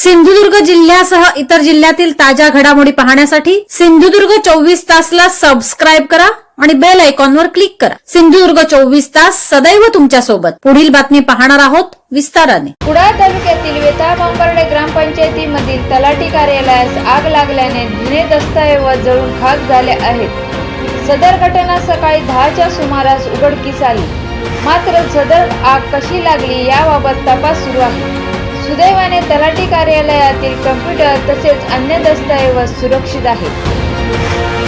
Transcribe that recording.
सिंधुदुर्ग जिल्ह्यासह इतर जिल्ह्यातील ताज्या घडामोडी पाहण्यासाठी सिंधुदुर्ग चोवीस तासला सबस्क्राईब करा आणि बेल आयकॉनवर क्लिक करा. सिंधुदुर्ग चोवीस तास सदैव तुमच्यासोबत पुढील बातमी पाहणार आहोत विस्ताराने. कुडाळ तालुक्यातील वेताळ बांबर्डे ग्रामपंचायतीमधील तलाठी कार्यालयास आग लागल्याने जुने दस्तऐवज जळून खाक झाले आहेत. सदर घटना सकाळी दहाच्या सुमारास उघडकीस आली. मात्र सदर आग कशी लागली याबाबत तपास सुरू आहे. सुदैवाने तलाठी कार्यालयातील कम्प्युटर तसेच अन्य दस्तऐवज सुरक्षित आहेत.